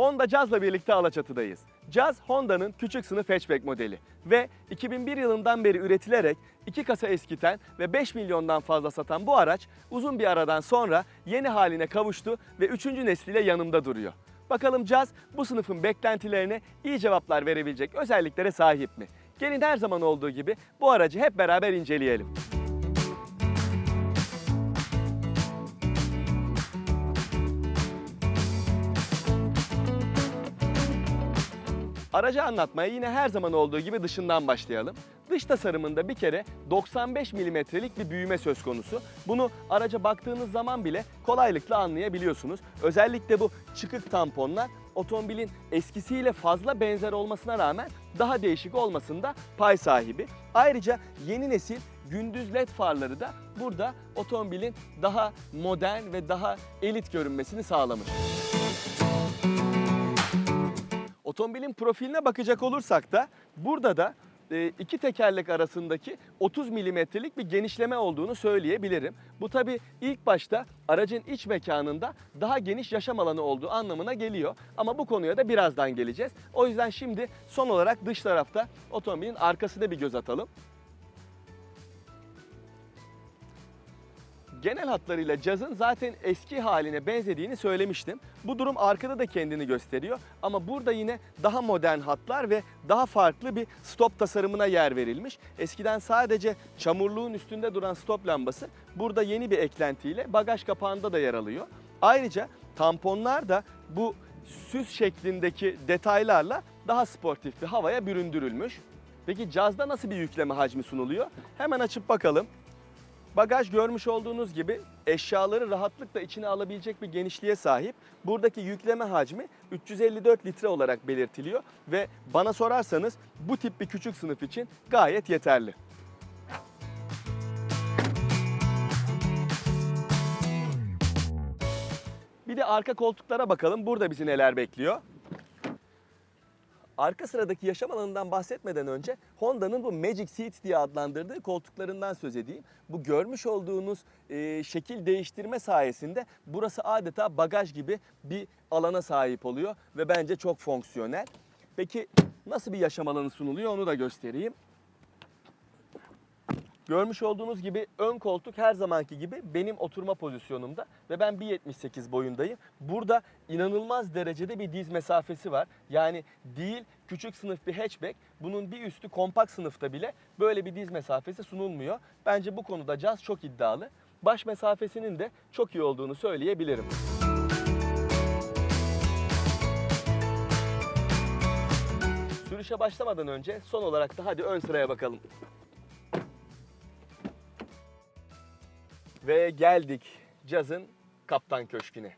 Honda Jazz'la birlikte Alaçatı'dayız. Jazz, Honda'nın küçük sınıf hatchback modeli ve 2001 yılından beri üretilerek 2 kasa eskiten ve 5 milyondan fazla satan bu araç uzun bir aradan sonra yeni haline kavuştu ve 3. nesliyle yanımda duruyor. Bakalım Jazz bu sınıfın beklentilerine iyi cevaplar verebilecek özelliklere sahip mi? Gelin her zaman olduğu gibi bu aracı hep beraber inceleyelim. Aracı anlatmaya yine her zaman olduğu gibi dışından başlayalım. Dış tasarımında bir kere 95 milimetrelik bir büyüme söz konusu. Bunu araca baktığınız zaman bile kolaylıkla anlayabiliyorsunuz. Özellikle bu çıkık tamponlar otomobilin eskisiyle fazla benzer olmasına rağmen daha değişik olmasında pay sahibi. Ayrıca yeni nesil gündüz led farları da burada otomobilin daha modern ve daha elit görünmesini sağlamış. Otomobilin profiline bakacak olursak da burada da e, iki tekerlek arasındaki 30 milimetrelik bir genişleme olduğunu söyleyebilirim. Bu tabi ilk başta aracın iç mekanında daha geniş yaşam alanı olduğu anlamına geliyor. Ama bu konuya da birazdan geleceğiz. O yüzden şimdi son olarak dış tarafta otomobilin arkasına bir göz atalım. Genel hatlarıyla cazın zaten eski haline benzediğini söylemiştim. Bu durum arkada da kendini gösteriyor ama burada yine daha modern hatlar ve daha farklı bir stop tasarımına yer verilmiş. Eskiden sadece çamurluğun üstünde duran stop lambası burada yeni bir eklentiyle bagaj kapağında da yer alıyor. Ayrıca tamponlar da bu süs şeklindeki detaylarla daha sportif bir havaya büründürülmüş. Peki cazda nasıl bir yükleme hacmi sunuluyor? Hemen açıp bakalım. Bagaj görmüş olduğunuz gibi eşyaları rahatlıkla içine alabilecek bir genişliğe sahip. Buradaki yükleme hacmi 354 litre olarak belirtiliyor ve bana sorarsanız bu tip bir küçük sınıf için gayet yeterli. Bir de arka koltuklara bakalım. Burada bizi neler bekliyor? Arka sıradaki yaşam alanından bahsetmeden önce Honda'nın bu Magic Seat diye adlandırdığı koltuklarından söz edeyim. Bu görmüş olduğunuz e, şekil değiştirme sayesinde burası adeta bagaj gibi bir alana sahip oluyor ve bence çok fonksiyonel. Peki nasıl bir yaşam alanı sunuluyor onu da göstereyim. Görmüş olduğunuz gibi ön koltuk her zamanki gibi benim oturma pozisyonumda ve ben 1.78 boyundayım. Burada inanılmaz derecede bir diz mesafesi var. Yani değil küçük sınıf bir hatchback bunun bir üstü kompakt sınıfta bile böyle bir diz mesafesi sunulmuyor. Bence bu konuda Jazz çok iddialı. Baş mesafesinin de çok iyi olduğunu söyleyebilirim. Sürüşe başlamadan önce son olarak da hadi ön sıraya bakalım. Ve geldik Jazz'ın Kaptan Köşkü'ne.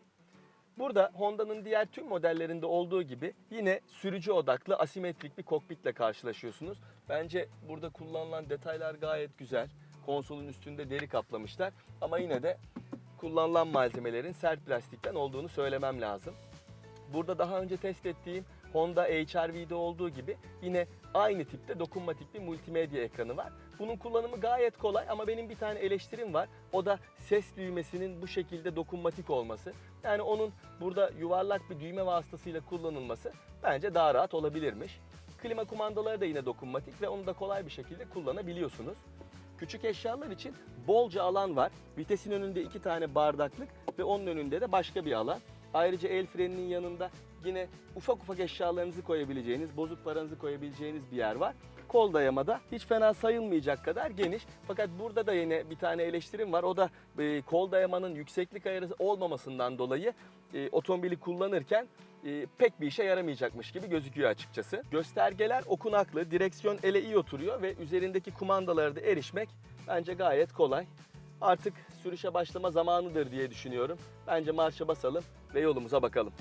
Burada Honda'nın diğer tüm modellerinde olduğu gibi yine sürücü odaklı asimetrik bir kokpitle karşılaşıyorsunuz. Bence burada kullanılan detaylar gayet güzel. Konsolun üstünde deri kaplamışlar ama yine de kullanılan malzemelerin sert plastikten olduğunu söylemem lazım. Burada daha önce test ettiğim Honda HR-V'de olduğu gibi yine aynı tipte dokunmatik bir multimedya ekranı var. Bunun kullanımı gayet kolay ama benim bir tane eleştirim var. O da ses düğmesinin bu şekilde dokunmatik olması. Yani onun burada yuvarlak bir düğme vasıtasıyla kullanılması bence daha rahat olabilirmiş. Klima kumandaları da yine dokunmatik ve onu da kolay bir şekilde kullanabiliyorsunuz. Küçük eşyalar için bolca alan var. Vitesin önünde iki tane bardaklık ve onun önünde de başka bir alan. Ayrıca el freninin yanında yine ufak ufak eşyalarınızı koyabileceğiniz, bozuk paranızı koyabileceğiniz bir yer var. Kol dayamada hiç fena sayılmayacak kadar geniş. Fakat burada da yine bir tane eleştirim var. O da e, kol dayamanın yükseklik ayarı olmamasından dolayı e, otomobili kullanırken e, pek bir işe yaramayacakmış gibi gözüküyor açıkçası. Göstergeler okunaklı, direksiyon ele iyi oturuyor ve üzerindeki kumandalara da erişmek bence gayet kolay. Artık sürüşe başlama zamanıdır diye düşünüyorum. Bence marşa basalım ve yolumuza bakalım.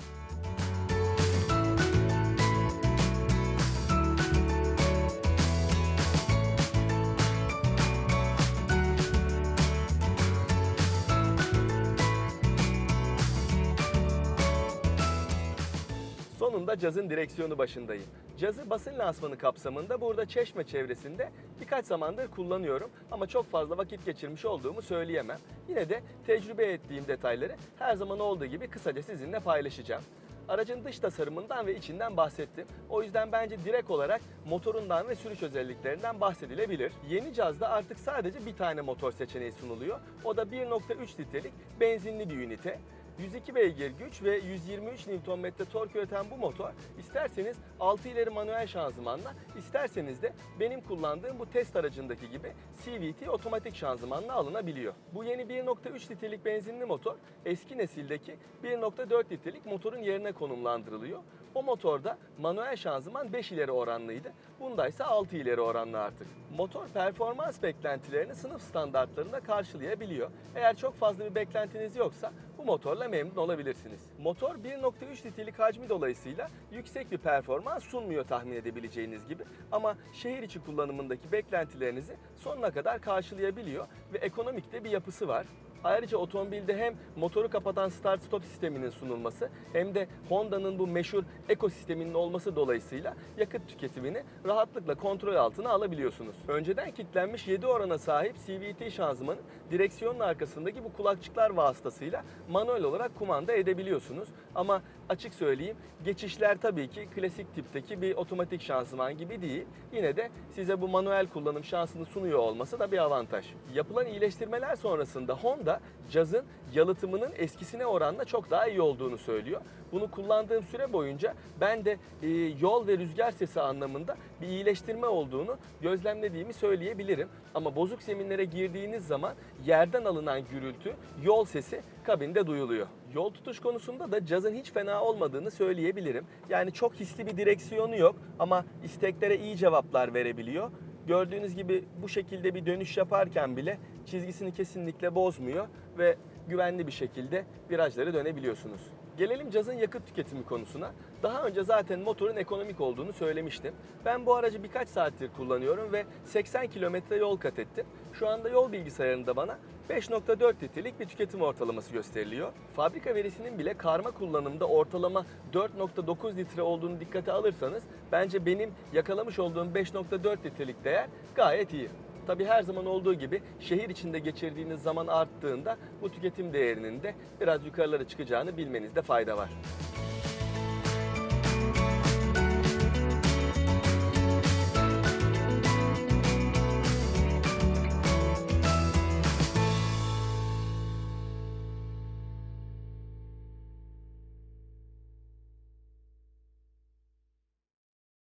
Sonunda cazın direksiyonu başındayım. Cazı basın lansmanı kapsamında burada Çeşme çevresinde birkaç zamandır kullanıyorum ama çok fazla vakit geçirmiş olduğumu söyleyemem. Yine de tecrübe ettiğim detayları her zaman olduğu gibi kısaca sizinle paylaşacağım. Aracın dış tasarımından ve içinden bahsettim. O yüzden bence direkt olarak motorundan ve sürüş özelliklerinden bahsedilebilir. Yeni cazda artık sadece bir tane motor seçeneği sunuluyor. O da 1.3 litrelik benzinli bir ünite. 102 beygir güç ve 123 Nm tork üreten bu motor isterseniz 6 ileri manuel şanzımanla isterseniz de benim kullandığım bu test aracındaki gibi CVT otomatik şanzımanla alınabiliyor. Bu yeni 1.3 litrelik benzinli motor eski nesildeki 1.4 litrelik motorun yerine konumlandırılıyor. O motorda manuel şanzıman 5 ileri oranlıydı. Bunda ise 6 ileri oranlı artık. Motor performans beklentilerini sınıf standartlarında karşılayabiliyor. Eğer çok fazla bir beklentiniz yoksa bu motorla memnun olabilirsiniz. Motor 1.3 litrelik hacmi dolayısıyla yüksek bir performans sunmuyor tahmin edebileceğiniz gibi. Ama şehir içi kullanımındaki beklentilerinizi sonuna kadar karşılayabiliyor ve ekonomik de bir yapısı var. Ayrıca otomobilde hem motoru kapatan start stop sisteminin sunulması hem de Honda'nın bu meşhur ekosisteminin olması dolayısıyla yakıt tüketimini rahatlıkla kontrol altına alabiliyorsunuz. Önceden kilitlenmiş 7 orana sahip CVT şanzımanı direksiyonun arkasındaki bu kulakçıklar vasıtasıyla manuel olarak kumanda edebiliyorsunuz. Ama açık söyleyeyim geçişler tabii ki klasik tipteki bir otomatik şanzıman gibi değil. Yine de size bu manuel kullanım şansını sunuyor olması da bir avantaj. Yapılan iyileştirmeler sonrasında Honda cazın yalıtımının eskisine oranla çok daha iyi olduğunu söylüyor. Bunu kullandığım süre boyunca ben de e, yol ve rüzgar sesi anlamında bir iyileştirme olduğunu gözlemlediğimi söyleyebilirim. Ama bozuk zeminlere girdiğiniz zaman yerden alınan gürültü, yol sesi kabinde duyuluyor. Yol tutuş konusunda da cazın hiç fena olmadığını söyleyebilirim. Yani çok hisli bir direksiyonu yok ama isteklere iyi cevaplar verebiliyor. Gördüğünüz gibi bu şekilde bir dönüş yaparken bile çizgisini kesinlikle bozmuyor ve güvenli bir şekilde virajları dönebiliyorsunuz. Gelelim cazın yakıt tüketimi konusuna. Daha önce zaten motorun ekonomik olduğunu söylemiştim. Ben bu aracı birkaç saattir kullanıyorum ve 80 kilometre yol kat ettim. Şu anda yol bilgisayarında bana 5.4 litrelik bir tüketim ortalaması gösteriliyor. Fabrika verisinin bile karma kullanımda ortalama 4.9 litre olduğunu dikkate alırsanız bence benim yakalamış olduğum 5.4 litrelik değer gayet iyi. Tabii her zaman olduğu gibi şehir içinde geçirdiğiniz zaman arttığında bu tüketim değerinin de biraz yukarılara çıkacağını bilmenizde fayda var.